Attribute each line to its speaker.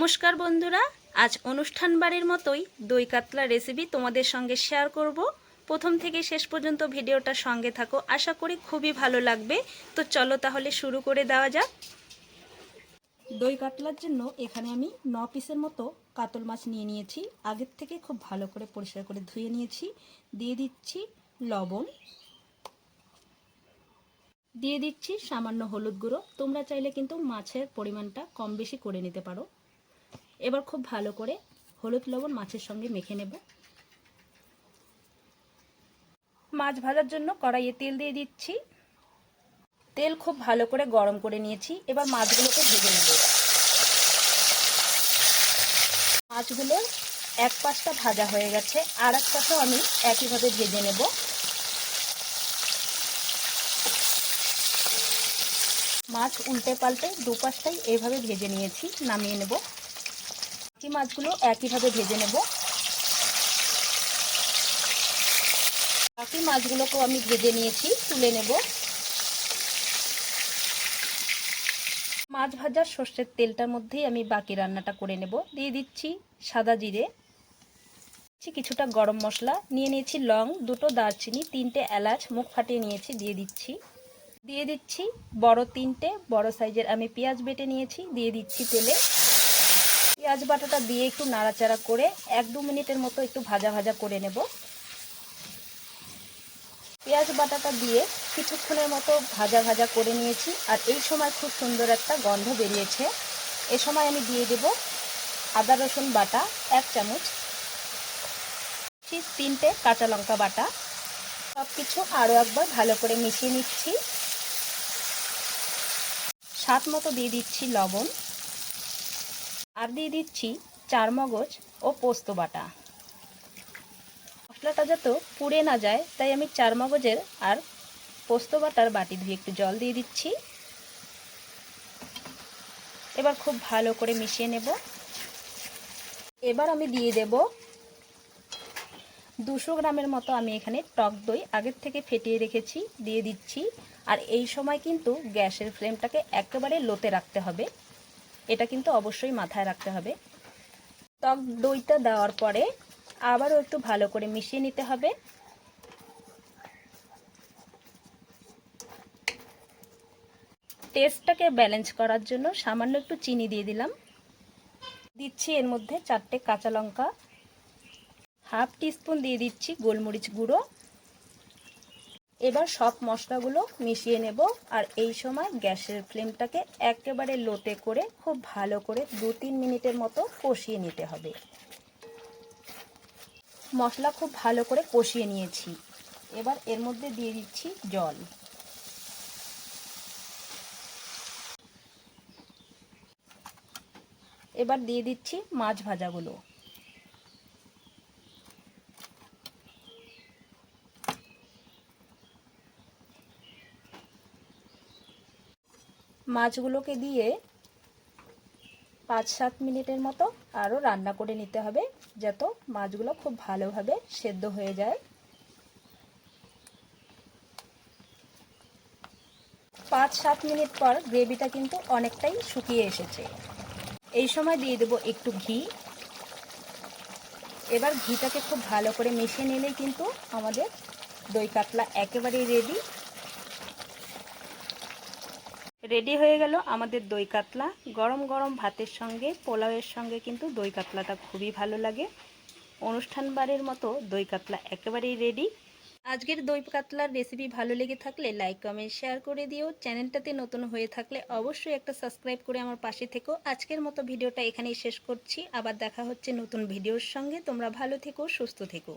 Speaker 1: নমস্কার বন্ধুরা, আজ অনুষ্ঠান বাড়ির মতোই দই কাতলা রেসিপি তোমাদের সঙ্গে শেয়ার করব। প্রথম থেকে শেষ পর্যন্ত ভিডিওটা সঙ্গে থাকো, আশা করি খুবই ভালো লাগবে। তো চলো তাহলে শুরু করে দেওয়া যাক। দই কাতলার জন্য এখানে আমি ন পিসের মতো কাতল মাছ নিয়ে নিয়েছি। আগের থেকে খুব ভালো করে পরিষ্কার করে ধুয়ে নিয়েছি। দিয়ে দিচ্ছি লবণ। দিয়ে দিচ্ছি সামান্য হলুদ গুঁড়ো। তোমরা চাইলে কিন্তু মাছের পরিমাণটা কম বেশি করে নিতে পারো। এবার খুব ভালো করে হলুদ লবণ মাছের সঙ্গে মেখে নেব। মাছ ভাজার জন্য কড়াইয়ে তেল দিয়ে দিচ্ছি। তেল খুব ভালো করে গরম করে নিয়েছি। এবার মাছগুলোকে ভেজে নেব। মাছগুলো এক পাশটা ভাজা হয়ে গেছে, আর এক আমি একইভাবে ভেজে নেব। মাছ উল্টে পাল্টে দুপাশটাই এইভাবে ভেজে নিয়েছি, নামিয়ে নেব। বাকি মাছগুলো একইভাবে ভেজে নেব। বাকি মাছগুলোকেও আমি ভেজে নিয়েছি, তুলে নেব। মাছ ভাজার সর্ষের তেলটার মধ্যেই আমি বাকি রান্নাটা করে নেব। দিয়ে দিচ্ছি সাদা জিরে। কিছুটা গরম মশলা। নিয়ে নিয়েছি লং, দুটো দারচিনি, তিনটে এলাচ, মুখ ফাটিয়ে নিয়েছি, দিয়ে দিচ্ছি। দিয়ে দিচ্ছি বড় তিনটে, বড় সাইজের আমি পেঁয়াজ বেটে নিয়েছি, দিয়ে দিচ্ছি তেলে। পেঁয়াজ বাটাটা দিয়ে একটু নাড়াচাড়া করে এক দু মিনিটের মতো একটু ভাজা ভাজা করে নেব। পেঁয়াজ বাটাটা দিয়ে কিছুক্ষণের মতো ভাজা ভাজা করে নিয়েছি আর এই সময় খুব সুন্দর একটা গন্ধ বেরিয়েছে। এ সময় আমি দিয়ে দেব আদা রসুন বাটা, এক চামচ, তিনটে কাঁচা লঙ্কা বাটা। সব কিছু আরও একবার ভালো করে মিশিয়ে নিচ্ছি। স্বাদ মতো দিয়ে দিচ্ছি লবণ। আর দিয়ে দিচ্ছি চার মগজ ও পোস্ত বাটা। মশলাটা যত পুড়ে না যায়, তাই আমি চার মগজের আর পোস্ত বাটার বাটি ধুয়ে একটু জল দিয়ে দিচ্ছি। এবার খুব ভালো করে মিশিয়ে নেব। এবার আমি দিয়ে দেব দুশো গ্রামের মতো আমি এখানে টক দই আগের থেকে ফেটিয়ে রেখেছি, দিয়ে দিচ্ছি। আর এই সময় কিন্তু গ্যাসের ফ্লেমটাকে একেবারে লোতে রাখতে হবে। এটা কিন্তু অবশ্যই মাথায় রাখতে হবে। টক দইটা দেওয়ার পরে আবারও একটু ভালো করে মিশিয়ে নিতে হবে। টেস্টটাকে ব্যালেন্স করার জন্য সামান্য একটু চিনি দিয়ে দিলাম। দিচ্ছি এর মধ্যে চারটে কাঁচা লঙ্কা। হাফ টিস্পুন দিয়ে দিচ্ছি গোলমরিচ গুঁড়ো। এবার সব মশলাগুলো মিশিয়ে নেব আর এই সময় গ্যাসের ফ্লেমটাকে একেবারে লোতে করে খুব ভালো করে দু তিন মিনিটের মতো কষিয়ে নিতে হবে। মশলা খুব ভালো করে কষিয়ে নিয়েছি। এবার এর মধ্যে দিয়ে দিচ্ছি জল। এবার দিয়ে দিচ্ছি মাছ ভাজাগুলো। মাছগুলোকে দিয়ে পাঁচ সাত মিনিটের মতো আরও রান্না করে নিতে হবে, যাতে মাছগুলো খুব ভালোভাবে সেদ্ধ হয়ে যায়। পাঁচ সাত মিনিট পর গ্রেভিটা কিন্তু অনেকটাই শুকিয়ে এসেছে। এই সময় দিয়ে দেবো একটু ঘি। এবার ঘিটাকে খুব ভালো করে মিশিয়ে নিলেই কিন্তু আমাদের দই কাতলা একেবারেই রেডি রেডি হয়ে গেল আমাদের দই কাতলা। গরম গরম ভাতের সঙ্গে, পোলাওয়ের সঙ্গে কিন্তু দই কাতলাটা খুবই ভালো লাগে। অনুষ্ঠান বারের মতো দই কাতলা একেবারেই রেডি। আজকের দই কাতলার রেসিপি ভালো লেগে থাকলে লাইক কমেন্ট শেয়ার করে দিও। চ্যানেলটাতে নতুন হয়ে থাকলে অবশ্যই একটা সাবস্ক্রাইব করে আমার পাশে থেকো। আজকের মতো ভিডিওটা এখানেই শেষ করছি। আবার দেখা হচ্ছে নতুন ভিডিওর সঙ্গে। তোমরা ভালো থেকো, সুস্থ থেকো।